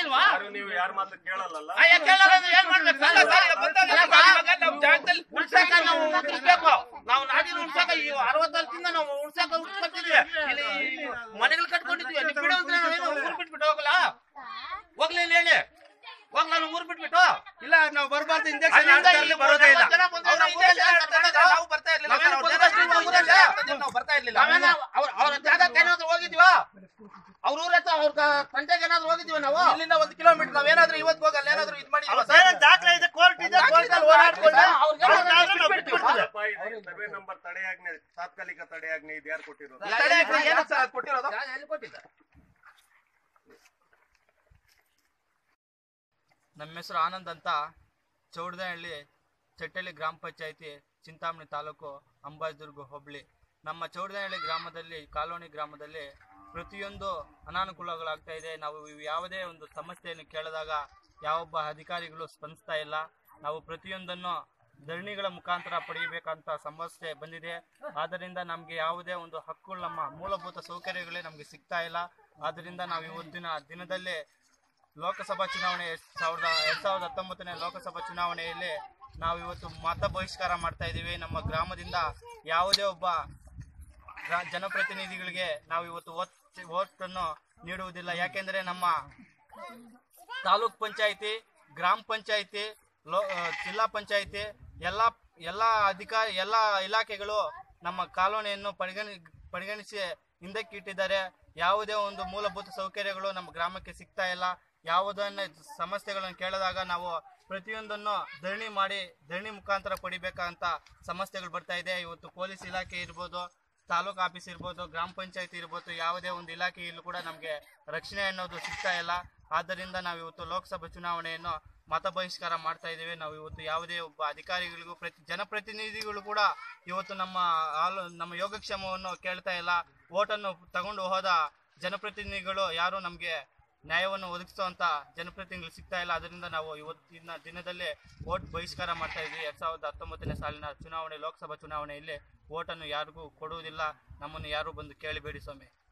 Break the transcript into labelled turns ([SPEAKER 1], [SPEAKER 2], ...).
[SPEAKER 1] ಇಲ್ವಾ ನೀವು
[SPEAKER 2] ಯಾರ
[SPEAKER 1] ಮಾತು
[SPEAKER 2] ಕೇಳಲ್ಲ
[SPEAKER 1] ಏನ್ ಮಾಡ್ಬೇಕು?
[SPEAKER 2] ನಾವು ಜಾಗದಲ್ಲಿ
[SPEAKER 3] ಉಳ್ಸಾಕ
[SPEAKER 2] ನಾವು
[SPEAKER 3] ಉಳಿಸ್ಬೇಕು
[SPEAKER 2] ನಾವು
[SPEAKER 3] ನಾಡಿನ
[SPEAKER 2] ಉಳ್ಸಾಕ ಈ ಅರವತ್ತಲ್ಕಿಂದ
[SPEAKER 3] ನಾವು ಉಳ್ಸಾಕ ಉಳ್ಸ್ಕೊತಿದ್ವಿ ಇಲ್ಲಿ ಮನೆಗಳು ಕಟ್ಕೊಂಡಿದ್ವಿ.
[SPEAKER 2] ಅಲ್ಲಿ ಬಿಡೋ ಅಂದ್ರೆ ನಾವೇನು
[SPEAKER 3] ಊರು
[SPEAKER 2] ಬಿಟ್ಬಿಟ್ಟು
[SPEAKER 3] ಹೋಗಲ್ಲ? ಹೋಗ್ಲಿಲ್ಲ ಹೇಳಿ. ಹೋಗ್ ನಾನು ಊರ್ ಬಿಟ್ಬಿಟ್ಟು.
[SPEAKER 2] ಇಲ್ಲ ನಾವು
[SPEAKER 3] ಬರ್ಬಾರ್ದು.
[SPEAKER 2] ಇಂಜೆಕ್ಷನ್
[SPEAKER 3] ಬರೋದೇ ಇಲ್ಲ. ನಾವು ಬರ್ತಾ ಇರ್ಲಿಲ್ಲ.
[SPEAKER 2] ನಾವು ಬರ್ತಾ ಇರ್ಲಿಲ್ಲ. ಅವ್ರ ಜಾಗಕ್ಕೆ ಏನಾದ್ರು ಹೋಗಿದ್ವಾ ಅವ್ರ ಊರ ಹತ್ರ ಅವ್ರ ತಂಟೆಗೆ ಏನಾದ್ರು ಹೋಗಿದ್ವಿ ನಾವು?
[SPEAKER 3] ಇಲ್ಲಿಂದ ಒಂದ್ ಕಿಲೋಮೀಟರ್ ನಾವೇನಾದ್ರೂ ಇವತ್ತು ಹೋಗಿ ಅಲ್ಲಿ ಏನಾದ್ರೂ ಇದು
[SPEAKER 1] ಮಾಡಿ ದಾಖಲೆ ಇದೆ ಕೋರ್ಟ್ ಇದೆ ಕೋರ್ಟ್ ಅಲ್ಲಿ ಓಡಾಡ್ಕೊಂಡು
[SPEAKER 4] ಸರ್ವೆ ನಂಬರ್ ತಡೆಯಾಜ್ಞೆ ತಾತ್ಕಾಲಿಕ ತಡೆಯಾಜ್ಞೆ ಇದು ಯಾರು ಕೊಟ್ಟಿರೋದು
[SPEAKER 3] ತಡೆಯಾಜ್ಞೆ ಏನು ಸರ್ ಅದು ಕೊಟ್ಟಿರೋದು
[SPEAKER 2] ಯಾ- ಎಲ್ಲಿ ಕೊಟ್ಟಿದ್ದಾರೆ
[SPEAKER 5] ನಮ್ಮ ಹೆಸರು ಆನಂದ್ ಅಂತ ಚೌಡದಹಳ್ಳಿ ಚಟ್ಟಳ್ಳಿ ಗ್ರಾಮ ಪಂಚಾಯತಿ ಚಿಂತಾಮಣಿ ತಾಲೂಕು ಅಂಬಾಜಿದುರ್ಗ ಹೋಬಳಿ ನಮ್ಮ ಚೌಡದಹಳ್ಳಿ ಗ್ರಾಮದಲ್ಲಿ ಕಾಲೋನಿ ಗ್ರಾಮದಲ್ಲಿ ಪ್ರತಿಯೊಂದು ಅನಾನುಕೂಲಗಳಾಗ್ತಾ ಇದೆ. ನಾವು ಯಾವುದೇ ಒಂದು ಸಮಸ್ಯೆಯನ್ನು ಕೇಳಿದಾಗ ಯಾವೊಬ್ಬ ಅಧಿಕಾರಿಗಳು ಸ್ಪಂದಿಸ್ತಾ ಇಲ್ಲ. ನಾವು ಪ್ರತಿಯೊಂದನ್ನು ಧರಣಿಗಳ ಮುಖಾಂತರ ಪಡೆಯಬೇಕಂತ ಸಮಸ್ಯೆ ಬಂದಿದೆ. ಆದ್ದರಿಂದ ನಮಗೆ ಯಾವುದೇ ಒಂದು ಹಕ್ಕುಗಳು ನಮ್ಮ ಮೂಲಭೂತ ಸೌಕರ್ಯಗಳೇ ನಮಗೆ ಸಿಗ್ತಾ ಇಲ್ಲ. ಆದ್ದರಿಂದ ನಾವು ಇವತ್ತಿನ ದಿನದಲ್ಲಿ ಲೋಕಸಭಾ ಚುನಾವಣೆ ಸಾವಿರದ, ಎರಡ್ ಸಾವಿರದ ಹತ್ತೊಂಬತ್ತನೇ ಲೋಕಸಭಾ ಚುನಾವಣೆಯಲ್ಲಿ ನಾವು ಇವತ್ತು ಮತ ಬಹಿಷ್ಕಾರ ಮಾಡ್ತಾ ಇದ್ದೀವಿ. ನಮ್ಮ ಗ್ರಾಮದಿಂದ ಯಾವುದೇ ಒಬ್ಬ ಜನಪ್ರತಿನಿಧಿಗಳಿಗೆ ನಾವು ಇವತ್ತು ಓಟ್ ಓಟ್ ಅನ್ನು ನೀಡುವುದಿಲ್ಲ. ಯಾಕೆಂದ್ರೆ ನಮ್ಮ ತಾಲೂಕ್ ಪಂಚಾಯಿತಿ, ಗ್ರಾಮ ಪಂಚಾಯಿತಿ, ಲೋ ಜಿಲ್ಲಾ ಪಂಚಾಯಿತಿ, ಎಲ್ಲ ಎಲ್ಲ ಅಧಿಕಾರಿ, ಎಲ್ಲ ಇಲಾಖೆಗಳು ನಮ್ಮ ಕಾಲೋನಿಯನ್ನು ಪರಿಗಣಿ, ಪರಿಗಣಿಸಿ ಹಿಂದಕ್ಕೆ ಇಟ್ಟಿದ್ದಾರೆ. ಯಾವುದೇ ಒಂದು ಮೂಲಭೂತ ಸೌಕರ್ಯಗಳು ನಮ್ಮ ಗ್ರಾಮಕ್ಕೆ ಸಿಗ್ತಾ ಇಲ್ಲ. ಯಾವುದನ್ನ ಸಮಸ್ಯೆಗಳನ್ನು ಕೇಳಿದಾಗ ನಾವು ಪ್ರತಿಯೊಂದನ್ನು ಧರಣಿ ಮಾಡಿ, ಧರಣಿ ಮುಖಾಂತರ ಪಡಿಬೇಕಂತ ಸಮಸ್ಯೆಗಳು ಬರ್ತಾ ಇದೆ. ಇವತ್ತು ಪೊಲೀಸ್ ಇಲಾಖೆ ಇರ್ಬೋದು ತಾಲೂಕು ಆಫೀಸ್ ಇರ್ಬೋದು, ಗ್ರಾಮ ಪಂಚಾಯತಿ ಇರ್ಬೋದು, ಯಾವುದೇ ಒಂದು ಇಲಾಖೆಯಲ್ಲೂ ಕೂಡ ನಮಗೆ ರಕ್ಷಣೆ ಅನ್ನೋದು ಸಿಗ್ತಾ ಇಲ್ಲ. ಆದ್ದರಿಂದ ನಾವು ಇವತ್ತು ಲೋಕಸಭಾ ಚುನಾವಣೆಯನ್ನು ಮತ ಬಹಿಷ್ಕಾರ ಮಾಡ್ತಾ ಇದ್ದೇವೆ. ನಾವು ಇವತ್ತು ಯಾವುದೇ ಒಬ್ಬ ಅಧಿಕಾರಿಗಳಿಗೂ, ಪ್ರತಿ ಜನಪ್ರತಿನಿಧಿಗಳು ಕೂಡ ಇವತ್ತು ನಮ್ಮ ಆಲೋ, ನಮ್ಮ ಯೋಗಕ್ಷೇಮವನ್ನು ಕೇಳ್ತಾ ಇಲ್ಲ. ಓಟನ್ನು ತಗೊಂಡು ಹೋದ ಜನಪ್ರತಿನಿಧಿಗಳು ಯಾರು ನಮಗೆ ನ್ಯಾಯವನ್ನು ಒದಗಿಸುವಂತ ಜನಪ್ರತಿನಿಧಿಗಳು ಸಿಗ್ತಾ ಇಲ್ಲ. ಅದರಿಂದ ನಾವು ಇವತ್ತಿನ ದಿನದಲ್ಲೇ ವೋಟ್ ಬಹಿಷ್ಕಾರ ಮಾಡ್ತಾ ಇದ್ವಿ. ಎರಡ್ ಸಾವಿರದ ಹತ್ತೊಂಬತ್ತನೇ ಸಾಲಿನ ಚುನಾವಣೆ, ಲೋಕಸಭಾ ಚುನಾವಣೆಯಲ್ಲಿ ವೋಟನ್ನು ಯಾರಿಗೂ ಕೊಡುವುದಿಲ್ಲ. ನಮ್ಮನ್ನು ಯಾರು ಬಂದು ಕೇಳಿಬೇಡಿ ಸ್ವಾಮಿ.